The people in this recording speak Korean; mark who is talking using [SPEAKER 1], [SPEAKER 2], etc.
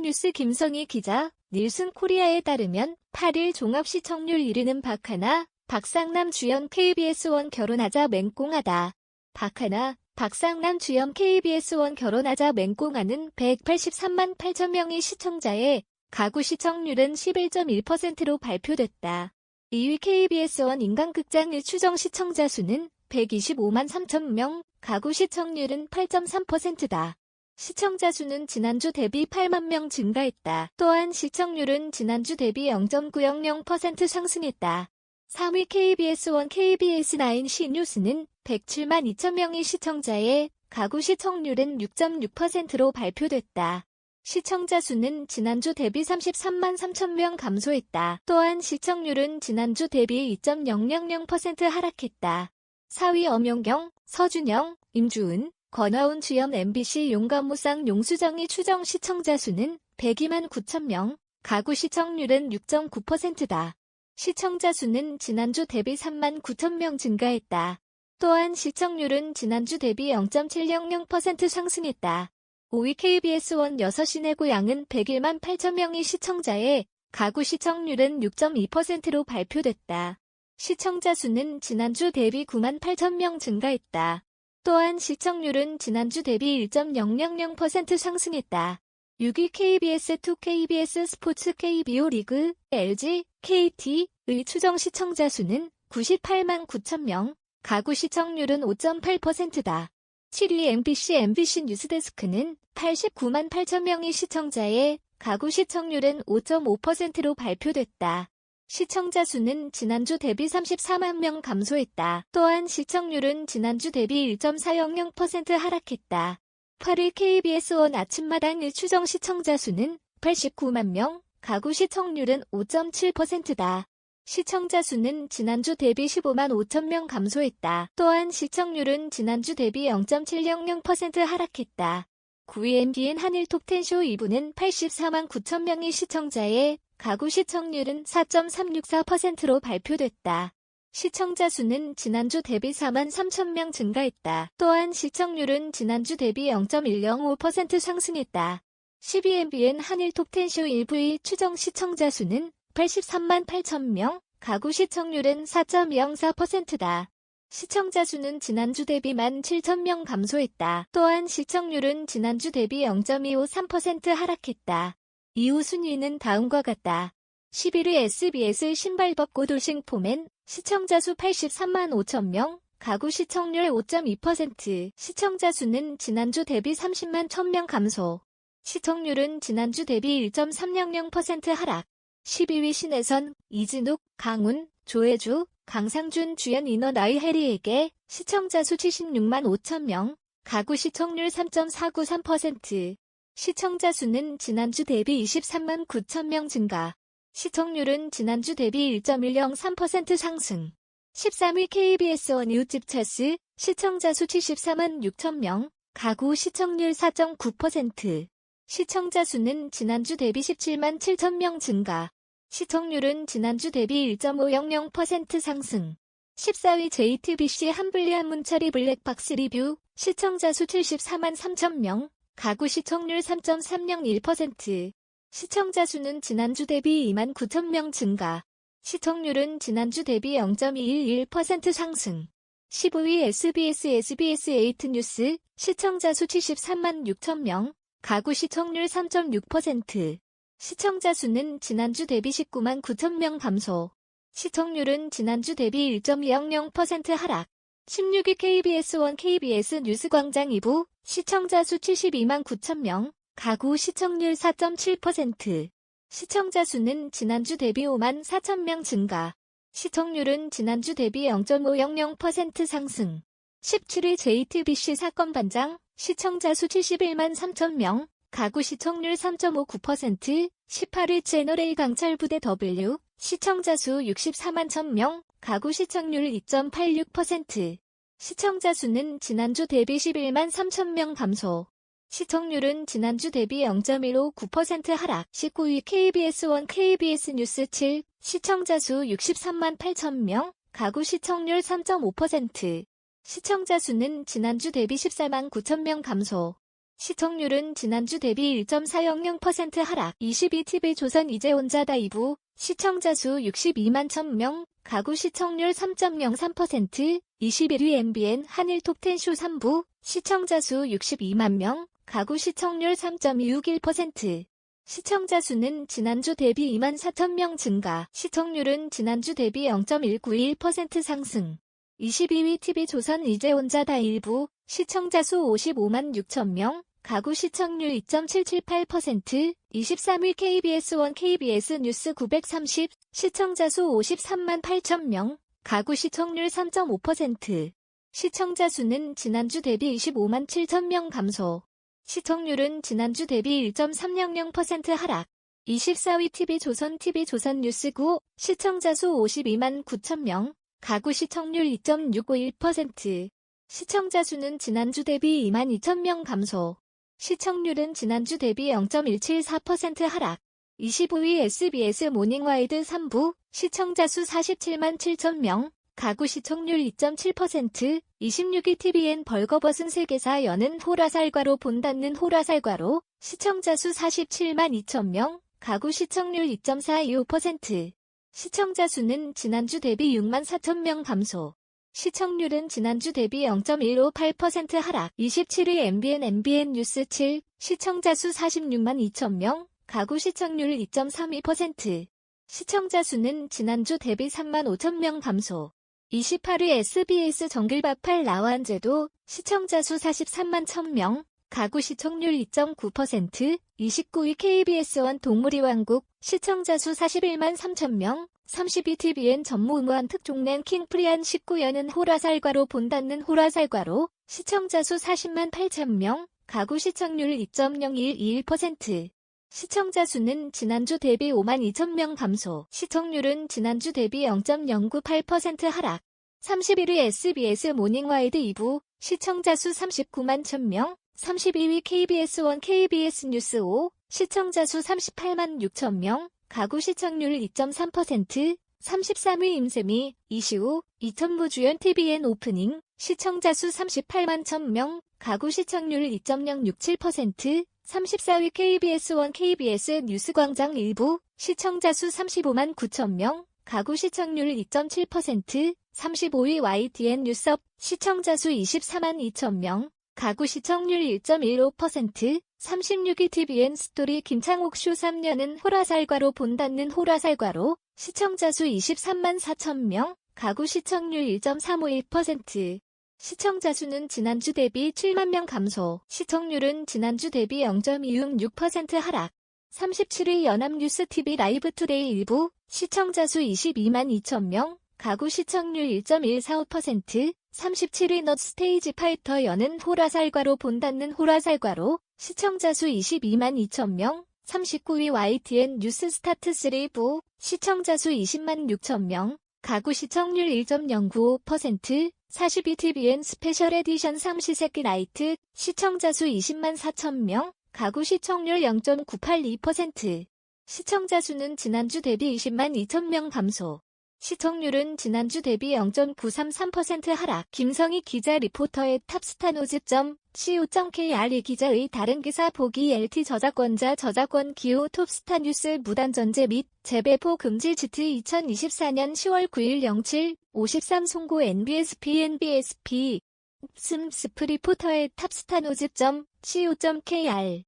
[SPEAKER 1] 톱스타뉴스 김성희 기자, 닐슨 코리아에 따르면 8일 종합 시청률 1위는 박하나, 박상남 주연 KBS1 결혼하자 맹꽁하다. 박하나, 박상남 주연 KBS1 결혼하자 맹꽁하는 183만 8천 명의 시청자에 가구 시청률은 11.1%로 발표됐다. 2위 KBS1 인간극장 1추정 시청자 수는 125만 3천 명, 가구 시청률은 8.3%다. 시청자 수는 지난주 대비 8만 명 증가했다. 또한 시청률은 지난주 대비 0.900% 상승했다. 3위 KBS1 KBS9 C뉴스는 107만 2천 명의 시청자에 가구 시청률은 6.6%로 발표됐다. 시청자 수는 지난주 대비 33만 3천 명 감소했다. 또한 시청률은 지난주 대비 2.000% 하락했다. 4위 엄용경, 서준영, 임주은, 권하운 주연 MBC 용감무쌍 용수정이 추정 시청자 수는 102만 9천 명, 가구 시청률은 6.9%다. 시청자 수는 지난주 대비 3만 9천 명 증가했다. 또한 시청률은 지난주 대비 0.700% 상승했다. 5위 KBS1 6시내 고향은 101만 8천 명의 시청자에 가구 시청률은 6.2%로 발표됐다. 시청자 수는 지난주 대비 9만 8천 명 증가했다. 또한 시청률은 지난주 대비 1.000% 상승했다. 6위 KBS2 KBS 스포츠 KBO 리그 LG KT의 추정 시청자 수는 98만 9천 명, 가구 시청률은 5.8%다. 7위 MBC MBC 뉴스데스크는 89만 8천 명의 시청자에 가구 시청률은 5.5%로 발표됐다. 시청자 수는 지난주 대비 34만 명 감소했다. 또한 시청률은 지난주 대비 1.400% 하락했다. 8일 KBS1 아침마당 일추정 시청자 수는 89만 명, 가구 시청률은 5.7%다. 시청자 수는 지난주 대비 15만 5천 명 감소했다. 또한 시청률은 지난주 대비 0.700% 하락했다. 9위 MBN 한일 톱텐쇼 2부는 84만 9천 명의 시청자에 가구 시청률은 4.364%로 발표됐다. 시청자 수는 지난주 대비 4만 3천 명 증가했다. 또한 시청률은 지난주 대비 0.105% 상승했다. 12MBN 한일 톱텐쇼 1부의 추정 시청자 수는 83만 8천 명, 가구 시청률은 4.24%다. 시청자 수는 지난주 대비 1만 7천 명 감소했다. 또한 시청률은 지난주 대비 0.253% 하락했다. 이후 순위는 다음과 같다. 11위 SBS 신발 벗고 돌싱 포맨 시청자 수 83만 5천 명, 가구 시청률 5.2%, 시청자 수는 지난주 대비 30만 1000명 감소. 시청률은 지난주 대비 1.300% 하락. 12위 신혜선, 이진욱, 강훈, 조혜주, 강상준 주연 인원 아이 해리에게 시청자 수 76만 5천 명, 가구 시청률 3.493%. 시청자 수는 지난주 대비 23만 9천 명 증가. 시청률은 지난주 대비 1.103% 상승. 13위 KBS1 이웃집 차스 시청자 수 74만 6천 명, 가구 시청률 4.9%. 시청자 수는 지난주 대비 17만 7천 명 증가. 시청률은 지난주 대비 1.500% 상승. 14위 JTBC 한블리 한문철이 블랙박스 리뷰 시청자 수 74만 3천 명, 가구 시청률 3.301%. 시청자 수는 지난주 대비 2만 9천 명 증가. 시청률은 지난주 대비 0.211% 상승. 15위 SBS SBS 8 뉴스 시청자 수 73만 6천 명, 가구 시청률 3.6%. 시청자 수는 지난주 대비 19만 9천 명 감소. 시청률은 지난주 대비 1.200% 하락. 16위 KBS1 KBS 뉴스광장 2부 시청자 수 72만 9천 명, 가구 시청률 4.7%. 시청자 수는 지난주 대비 5만 4천 명 증가. 시청률은 지난주 대비 0.500% 상승. 17위 JTBC 사건 반장 시청자 수 71만 3천 명, 가구 시청률 3.59%, 18위 채널A 강철부대 W, 시청자 수 64만 1000명, 가구 시청률 2.86%. 시청자 수는 지난주 대비 11만 3천 명 감소. 시청률은 지난주 대비 0.159% 하락. 19위 KBS1 KBS 뉴스 7, 시청자 수 63만 8천 명, 가구 시청률 3.5%. 시청자 수는 지난주 대비 14만 9천 명 감소. 시청률은 지난주 대비 1.400% 하락. 22TV 조선 이재혼자다 2부 시청자 수 62만 1000명, 가구 시청률 3.03%, 21위 MBN 한일 톱 10쇼 3부 시청자 수 62만 명, 가구 시청률 3.261%. 시청자 수는 지난주 대비 2만 4천 명 증가, 시청률은 지난주 대비 0.191% 상승. 22위 TV조선 이재혼자 다 일부 시청자 수 55만 6천 명, 가구 시청률 2.778%, 23위 KBS1 KBS 뉴스 930, 시청자 수 53만 8천 명, 가구 시청률 3.5%. 시청자 수는 지난주 대비 25만 7천 명 감소. 시청률은 지난주 대비 1.300% 하락. 24위 TV조선 TV조선 뉴스 9, 시청자 수 52만 9천 명, 가구 시청률 2.651%. 시청자 수는 지난주 대비 2만 2천 명 감소. 시청률은 지난주 대비 0.174% 하락. 25위 SBS 모닝와이드 3부 시청자 수 47만 7천 명, 가구 시청률 2.7%, 26위 TVN 벌거벗은 세계사 여는 호라살과로 본닫는 호라살과로 시청자 수 47만 2천 명, 가구 시청률 2.425%. 시청자 수는 지난주 대비 6만 4천 명 감소. 시청률은 지난주 대비 0.158% 하락. 27위 MBN MBN 뉴스 7 시청자 수 46만 2천 명, 가구 시청률 2.32%. 시청자 수는 지난주 대비 3만 5천 명 감소. 28위 SBS 정글밥 8 라완제도 시청자 수 43만 1000명, 가구 시청률 2.9%, 29위 KBS1 동물이 왕국 시청자 수 41만 3천명, 32 TVN 전무후무한 특종낸 킹프리안 19연은 호라살과로 본닫는 호라살과로 시청자 수 40만 8천 명, 가구 시청률 2.0121%. 시청자 수는 지난주 대비 5만 2천 명 감소, 시청률은 지난주 대비 0.098% 하락. 31위 SBS 모닝와이드 2부, 시청자 수 39만 1000명, 32위 KBS1 KBS 뉴스 5, 시청자 수 38만 6천 명, 가구 시청률 2.3%, 33위 임세미, 이시우, 이천무 주연 TVN 오프닝, 시청자 수 38만 1000명, 가구 시청률 2.067%, 34위 KBS1 KBS 뉴스광장 일부, 시청자 수 35만 9천 명, 가구 시청률 2.7%, 35위 YTN 뉴스업, 시청자 수 24만 2천 명, 가구 시청률 1.15%, 36위 TVN 스토리 김창옥 쇼 3년은 호라살과로 본닫는 호라살과로, 시청자 수 23만 4천 명, 가구 시청률 1.351%. 시청자 수는 지난주 대비 7만 명 감소, 시청률은 지난주 대비 0.266% 하락. 37위 연합뉴스TV 라이브 투데이 일부, 시청자 수 22만 2천 명, 가구 시청률 1.145%, 37위 넛 스테이지 파이터 여는 호라살과로 본닫는 호라살과로, 시청자 수 22만 2천 명, 39위 YTN 뉴스 스타트 3부, 시청자 수 20만 6천 명, 가구 시청률 1.095%, 42 TVN 스페셜 에디션 삼시세끼 라이트, 시청자 수 20만 4천 명, 가구 시청률 0.982%. 시청자 수는 지난주 대비 20만 2천 명 감소. 시청률은 지난주 대비 0.933% 하락. 김성희 기자 리포터의 탑스타노즈점 co.kr 기자의 다른 기사 보기 LT 저작권자 저작권 기호 톱스타 뉴스 무단 전제 및 재배포 금지 지트 2024년 10월 9일 07 53 송고 NBSP NBSP 슴 스프 리포터의 탑스타노즈점 co.kr